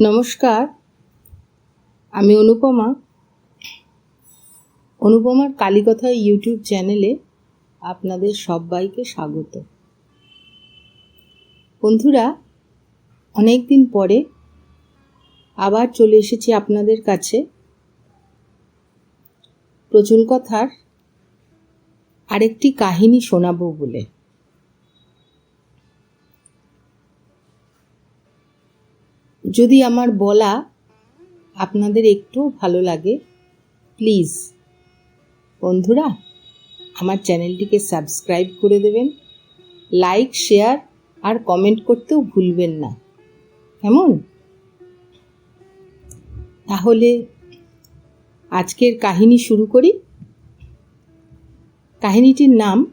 নমস্কার, আমি অনুপমা। অনুপমার কালীকথা ইউটিউব চ্যানেলে আপনাদের সবাইকে স্বাগত। বন্ধুরা অনেক দিন পরে আবার চলে এসেছি আপনাদের কাছে। প্রচুর কথার আরেকটি কাহিনী শোনাবো বলে। যদি আমার বলা আপনাদের একটু ভালো লাগে প্লিজ বন্ধুরা, আমার চ্যানেলটিকে সাবস্ক্রাইব করে দেবেন লাইক শেয়ার আর কমেন্ট করতেও ভুলবেন না। কেমন? তাহলে আজকের কাহিনী শুরু করি। কাহিনীটির নাম,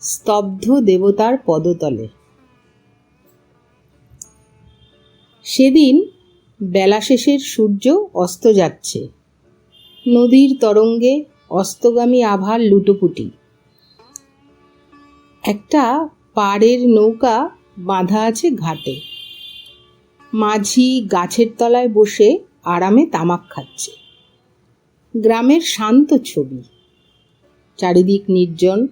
স্তব্ধ দেবতার পদতলে। সেদিন বেলা শেষের সূর্য অস্ত যাচ্ছে। নদীর তরঙ্গে অস্তগামী আভার লুটোপুটি। একটা পাড়ের নৌকা বাঁধা আছে ঘাটে। মাঝি গাছের তলায় বসে আরামে তামাক খাচ্ছে। গ্রামের শান্ত ছবি। চারিদিক নির্জন।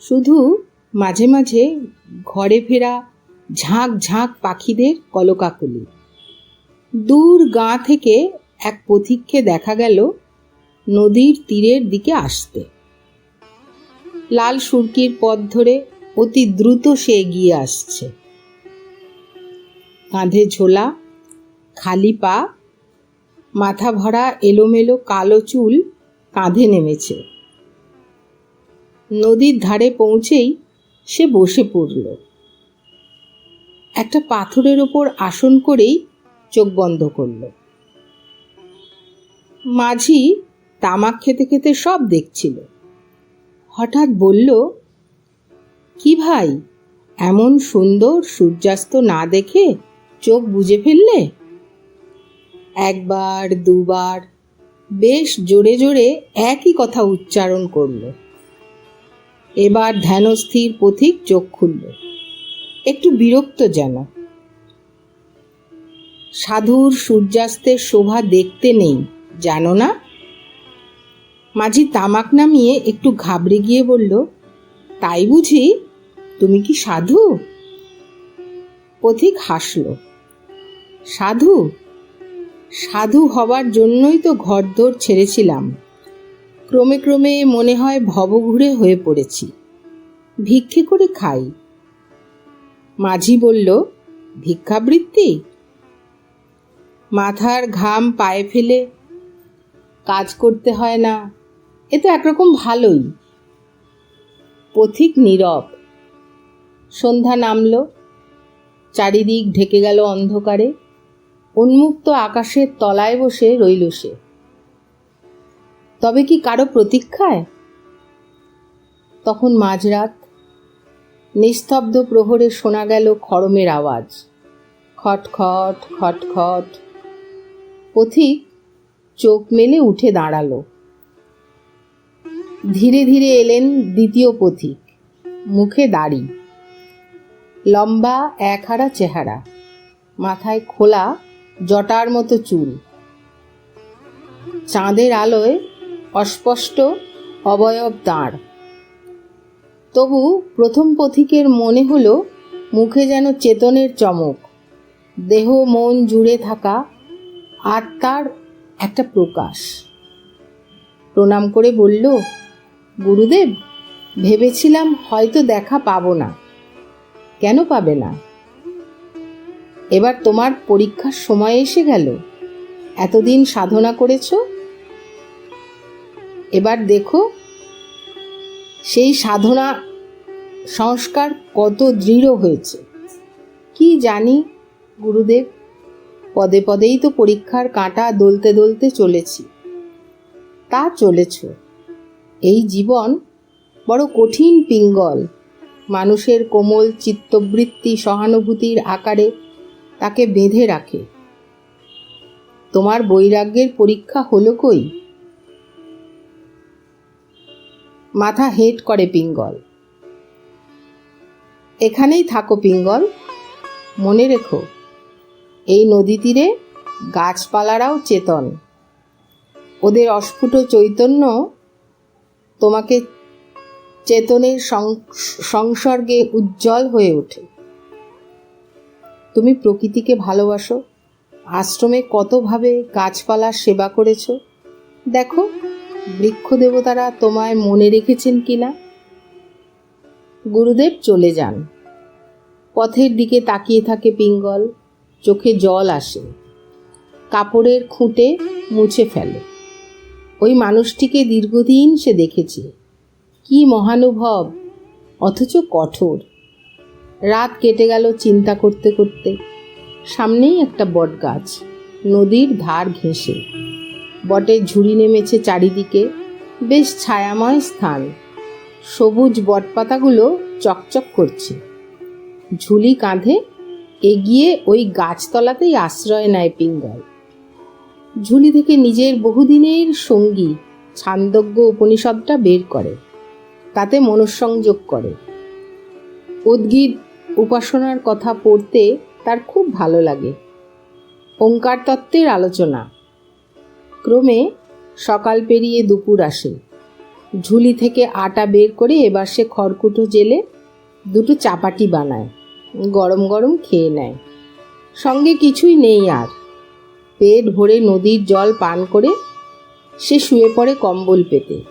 শুধু মাঝে মাঝে ঘরে ফেরা ঝাঁক ঝাঁক পাখিদের কলকাকলি। দূর গাঁ থেকে এক পথিককে দেখা গেল নদীর তীরের দিকে আসতে। লাল সুরকির পথ ধরে অতি দ্রুত সে এগিয়ে আসছে। কাঁধে ঝোলা, খালি পা, মাথা ভরা এলোমেলো কালো চুল কাঁধে নেমেছে। নদীর ধারে পৌঁছেই সে বসে পড়ল। একটা পাথরের ওপর আসন করেই চোখ বন্ধ করল। মাঝি তামাক খেতে খেতে সব দেখছিল। হঠাৎ বলল, কি ভাই, এমন সুন্দর সূর্যাস্ত না দেখে চোখ বুঝে ফেললে? একবার, দুবার, বেশ জোরে জোরে একই কথা উচ্চারণ করল। এবার ধ্যানস্থির পথিক চোখ খুলল। একটু বিরক্ত যেন। সাধুর সূর্যাস্তের শোভা দেখতে নেই, জানো না? মাঝি তামাক নামিয়ে একটু ঘাবড়ে গিয়ে বলল, তাই বুঝি? তুমি কি সাধু? পথিক হাসল, সাধু? সাধু হবার জন্যই তো ঘরদোর ছেড়েছিলাম। ক্রমে ক্রমে মনে হয় ভবঘুরে হয়ে পড়েছি। ভিক্ষে করে খাই। মাঝি বলল, ভিক্ষাবৃত্তি? মাথার ঘাম পায়ে ফেলে, কাজ করতে হয় না, এ তো একরকম ভালোই। পথিক নীরব, সন্ধ্যা নামল, চারিদিক ঢেকে গেল অন্ধকারে, উন্মুক্ত আকাশের তলায় বসে রইল সে। তবে কি কারও প্রতীক্ষায়? তখন মাঝরাত নিস্তব্ধ প্রহরে শোনা গেল খড়মের আওয়াজ। খটখট খটখট পথিক চোখ মেলে উঠে দাঁড়াল। ধীরে ধীরে এলেন দ্বিতীয় পথিক, মুখে দাড়ি। লম্বা একহারা চেহারা, মাথায় খোলা জটার মতো চুল। চাঁদের আলোয় অস্পষ্ট অবয়ব দাঁড় তবু প্রথম পথিকের মনে হলো মুখে যেন চেতনের চমক। দেহ মন জুড়ে থাকা আত্মার একটা প্রকাশ। প্রণাম করে বলল, গুরুদেব, ভেবেছিলাম হয়তো দেখা পাবো না। কেন পাবে না? এবার তোমার পরীক্ষার সময় এসে গেল। এতদিন সাধনা করেছ? এবার দেখো, সেই সাধনা সংস্কার কত দৃঢ় হয়েছে। কি জানি, গুরুদেব? পদে পদেই তো পরীক্ষার কাঁটা দলতে দলতে চলেছি। তা চলেছ। এই জীবন বড় কঠিন পিঙ্গল। মানুষের কোমল চিত্তবৃত্তি সহানুভূতির আকারে তাকে বেঁধে রাখে। তোমার বৈরাগ্যের পরীক্ষা হলো কই? মাথা হেঁট করে পিঙ্গল। এখানেই থাকো পিঙ্গল। মনে রেখো, এই নদী তীরে গাছপালারাও চেতন। ওদের অস্ফুট চৈতন্য তোমাকে চেতনের সংসর্গে উজ্জ্বল হয়ে ওঠে। তুমি প্রকৃতিকে ভালোবাসো, আশ্রমে কতভাবে গাছপালার সেবা করেছ, দেখো, বৃক্ষ দেবতারা তোমায় মনে রেখেছেন কিনা। গুরুদেব চলে যান। পথের দিকে তাকিয়ে থাকে পিঙ্গল, চোখে জল আসে। কাপড়ের খুঁটে মুছে ফেলে। ওই মানুষটিকে দীর্ঘদিন সে দেখেছে। কি মহানুভব, অথচ কঠোর। রাত কেটে গেল চিন্তা করতে করতে। সামনেই একটা বট গাছ নদীর ধার ঘেঁষে। বটের ঝুড়ি নেমেছে চারিদিকে। বেশ ছায়াময় স্থান। সবুজ বটপাতাগুলো চকচক করছে। ঝুলি কাঁধে এগিয়ে ওই গাছতলাতেই আশ্রয় নেয় পিঙ্গল। ঝুলি থেকে নিজের বহুদিনের সঙ্গী ছান্দজ্ঞ উপনিষদটা বের করে, তাতে মনঃসংযোগ করে। উদ্গীত উপাসনার কথা পড়তে তার খুব ভালো লাগে। ওঙ্কার তত্ত্বের আলোচনা। ক্রমে সকাল পেরিয়ে দুপুর আসে। ঝুলি থেকে আটা বের করে এবার সে খড়কুটো জেলে দুটো চাপাটি বানায়, গরম গরম খেয়ে নেয়। সঙ্গে কিছুই নেই আর। পেট ভরে নদীর জল পান করে সে শুয়ে পড়ে কম্বল পেতে।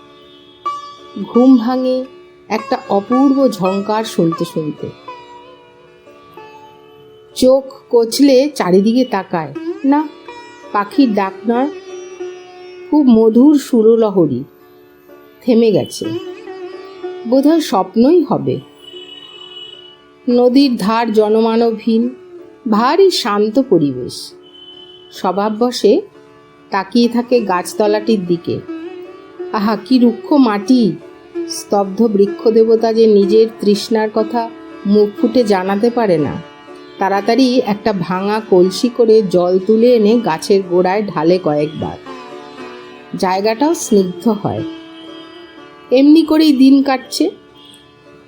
ঘুম ভাঙে একটা অপূর্ব ঝঙ্কার শুনতে শুনতে। চোখ কচলে চারিদিকে তাকায়, না, পাখির ডাক নয় খুব মধুর সুরলহরী। থেমে গেছে। বোধহয় স্বপ্নই হবে। নদীর ধার জনমানবহীন, ভারী শান্ত পরিবেশ। স্বভাববশে তাকিয়ে থাকে গাছতলাটির দিকে। আহা, কি রুক্ষ মাটি! স্তব্ধ বৃক্ষ দেবতা যে নিজের তৃষ্ণার কথা মুখ ফুটে জানাতে পারে না। তাড়াতাড়ি একটা ভাঙা কলসি করে জল তুলে এনে গাছের গোড়ায় ঢালে কয়েকবার। জায়গাটাও স্নিগ্ধ হয়। এমনি করেই দিন কাটছে।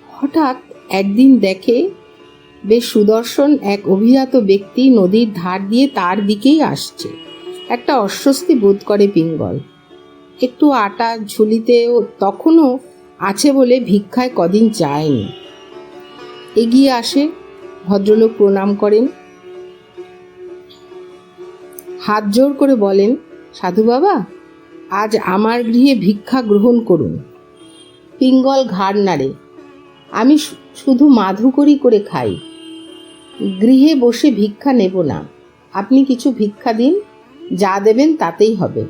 হঠাৎ একদিন দেখে বেশ সুদর্শন এক অভিজাত ব্যক্তি নদীর ধার দিয়ে তার দিকেই আসছে। একটা অস্বস্তি বোধ করে পিঙ্গল। একটু আটা ঝুলিতেও তখনও আছে বলে ভিক্ষায় কদিন যায়নি এগিয়ে আসে, ভদ্রলোক প্রণাম করেন। হাত জোর করে বলেন, সাধু বাবা, আজ আমার গৃহে ভিক্ষা গ্রহণ করুন। পিঙ্গল ঘাড় নাড়ে। আমি শুধু মাধুকরি করে খাই। গৃহে বসে ভিক্ষা নেব না। আপনি কিছু ভিক্ষা দিন, যা দেবেন তাতেই হবে।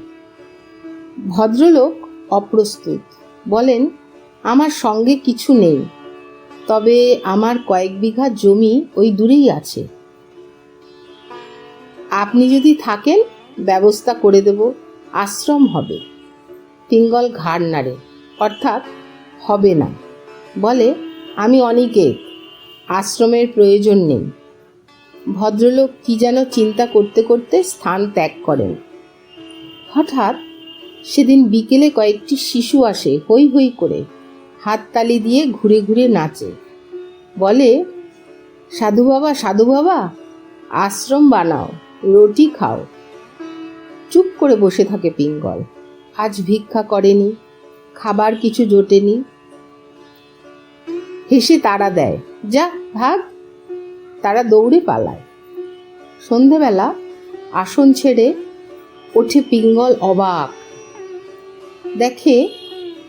ভদ্রলোক অপ্রস্তুত, বলেন, আমার সঙ্গে কিছু নেই, তবে আমার কয়েক বিঘা জমি ওই দূরেই আছে। আপনি যদি থাকেন, ব্যবস্থা করে দেব, আশ্রম হবে। পিঙ্গল ঘাড় নাড়ে, অর্থাৎ হবে না। বলে, আমি অনিকেত আশ্রমের প্রয়োজন নেই। ভদ্রলোক কি যেন চিন্তা করতে করতে স্থান ত্যাগ করেন। হঠাৎ সেদিন বিকেলে কয়েকটি শিশু আসে হই হই করে হাততালি দিয়ে ঘুরে ঘুরে নাচে। বলে, সাধু বাবা সাধু বাবা, আশ্রম বানাও, রুটি খাও। চুপ করে বসে থাকে পিঙ্গল। আজ ভিক্ষা করেনি। খাবার কিছু জোটেনি। হেসে তারা দেয়, যা, ভাগ। তারা দৌড়ে পালায়। সন্ধেবেলা আসন ছেড়ে ওঠে পিঙ্গল অবাক। দেখে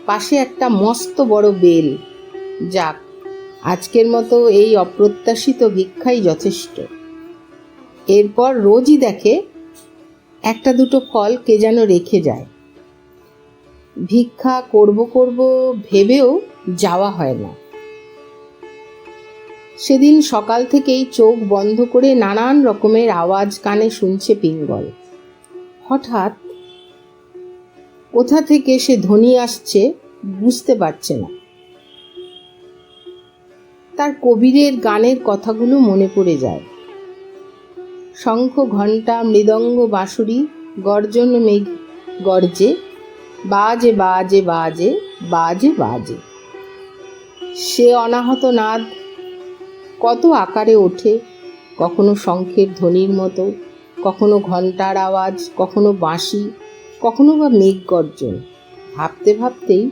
পাশে একটা মস্ত বড় বেল। যাক, আজকের মতো এই অপ্রত্যাশিত ভিক্ষাই যথেষ্ট। এরপর রোজই দেখে একটা দুটো ফল কে যেন রেখে যায়। ভিক্ষা করব করব ভেবেও যাওয়া হয় না। সেদিন সকাল থেকেই চোখ বন্ধ করে নানান রকমের আওয়াজ কানে শুনছে পিঙ্গল। হঠাৎ কোথা থেকে সে ধ্বনি আসছে বুঝতে পারছে না। তার কবিরের গানের কথাগুলো মনে পড়ে যায়। শঙ্খ ঘণ্টা, মৃদঙ্গ বাঁশুরি, গর্জন মেঘ গর্জে বাজে বাজে বাজে বাজে বাজে। সে অনাহত নাদ কত আকারে ওঠে, কখনো শঙ্খের ধ্বনির মতো, কখনো ঘণ্টার আওয়াজ, কখনো বাঁশি, কখনো বা মেঘ গর্জন। ভাবতে ভাবতেই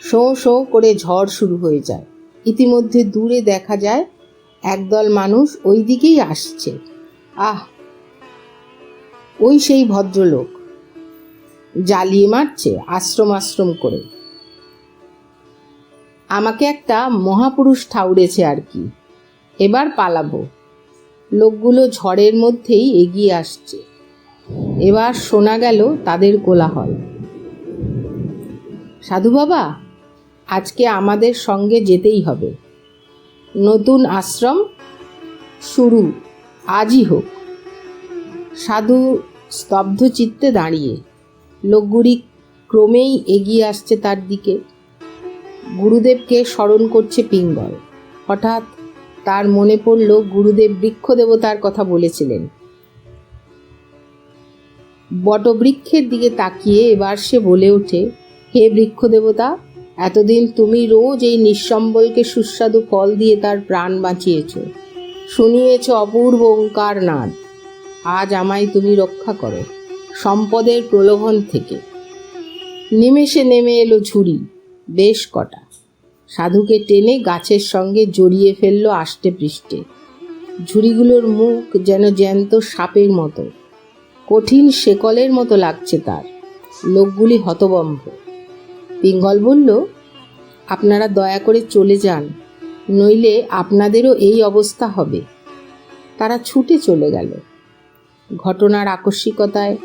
শো শো করে ঝড় শুরু হয়ে যায়। ইতিমধ্যে দূরে দেখা যায়, একদল মানুষ ওই দিকেই আসছে। আহ! ওই সেই ভদ্রলোক। জ্বালিয়ে মারছে, আশ্রম আশ্রম করে। আমাকে একটা মহাপুরুষ ঠাউরেছে আর কি। এবার পালাবো। লোকগুলো ঝড়ের মধ্যেই এগিয়ে আসছে। এবার শোনা গেল তাদের কোলাহল। সাধু বাবা, আজকে আমাদের সঙ্গে যেতেই হবে। নতুন আশ্রম শুরু, আজই হোক। সাধু স্তব্ধ চিত্তে দাঁড়িয়ে। লোকগুলি ক্রমেই এগিয়ে আসছে তার দিকে। গুরুদেবকে স্মরণ করছে পিঙ্গল। হঠাৎ তার মনে পড়ল গুরুদেব বৃক্ষ দেবতার কথা বলেছিলেন। বটবৃক্ষের দিকে তাকিয়ে এবার সে বলে ওঠে, হে বৃক্ষ দেবতা এতদিন তুমি রোজ এই নিঃসম্বলকে সুস্বাদু ফল দিয়ে তার প্রাণ বাঁচিয়েছ। শুনিয়েছ অপূর্ব ওঙ্কার নাদ আজ আমায় তুমি রক্ষা করো। সম্পদের প্রলোভন থেকে। নিমেষে নেমে এলো ঝুড়ি, বেশ কটা। সাধুকে টেনে গাছের সঙ্গে জড়িয়ে ফেলল আষ্টে পৃষ্ঠে ঝুড়িগুলোর মুখ যেন জ্যান্ত সাপের মতো। কঠিন শেকলের মতো লাগছে তার। লোকগুলি হতবম্ব। পিঙ্গল বলল, আপনারা দয়া করে চলে যান, নইলে আপনাদেরও এই অবস্থা হবে। তারা ছুটে চলে গেল। ঘটনার আকস্মিকতায়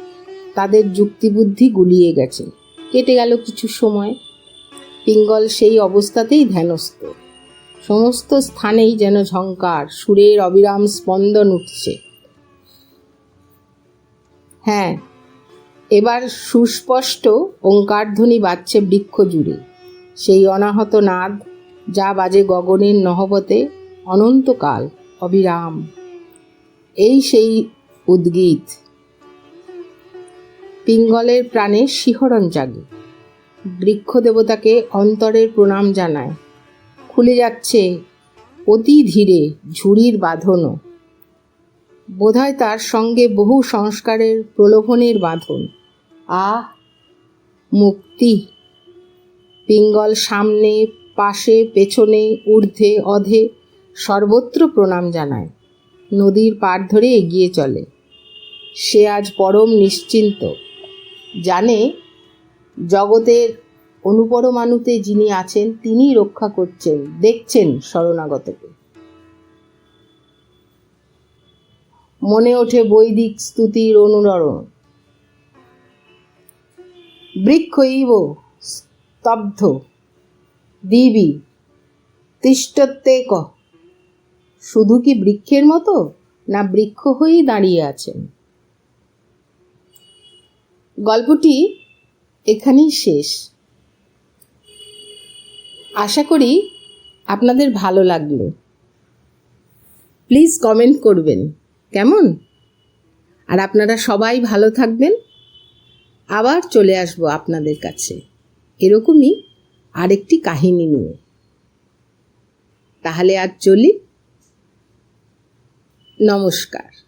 তাদের যুক্তিবুদ্ধি গুলিয়ে গেছে। কেটে গেল কিছু সময়। পিঙ্গল সেই অবস্থাতেই ধ্যানস্থ। সমস্ত স্থানেই যেন ঝঙ্কার সুরের অবিরাম স্পন্দন উঠছে। হ্যাঁ এবার সুস্পষ্ট ওঙ্কারধ্বনি বাজছে বৃক্ষ জুড়ে। সেই অনাহত নাদ যা বাজে গগনের নহবতে অনন্তকাল অবিরাম। এই সেই উদ্গীত। পিঙ্গলের প্রাণে শিহরণ জাগে। বৃক্ষ দেবতাকে অন্তরের প্রণাম জানায়। খুলে যাচ্ছে অতি ধীরে ঝুড়ির বাঁধনও। বোধহয় তার সঙ্গে বহু সংস্কারের প্রলোভনের বাঁধন। আহ, মুক্তি। পিঙ্গল সামনে, পাশে, পেছনে, ঊর্ধ্বে, অধে সর্বত্র প্রণাম জানায়। নদীর পাড় ধরে এগিয়ে চলে। সে আজ পরম নিশ্চিন্ত। জানে জগতের অনুপরমাণুতে যিনি আছেন, তিনি রক্ষা করছেন, দেখছেন শরণাগতকে। মনে ওঠে বৈদিক স্তুতির অনুরণ বৃক্ষইব স্তব্ধ, দিবি তিষ্ঠত্বে ক। শুধু কি বৃক্ষের মতো, না বৃক্ষ হয়েই দাঁড়িয়ে আছেন? গল্পটি এখানেই শেষ। আশা করি আপনাদের ভালো লাগল। প্লিজ কমেন্ট করবেন, কেমন? আর আপনারা সবাই ভালো থাকবেন। আবার চলে আসব আপনাদের কাছে। এরকমই আরেকটি কাহিনী নিয়ে। তাহলে আজ চলি। নমস্কার।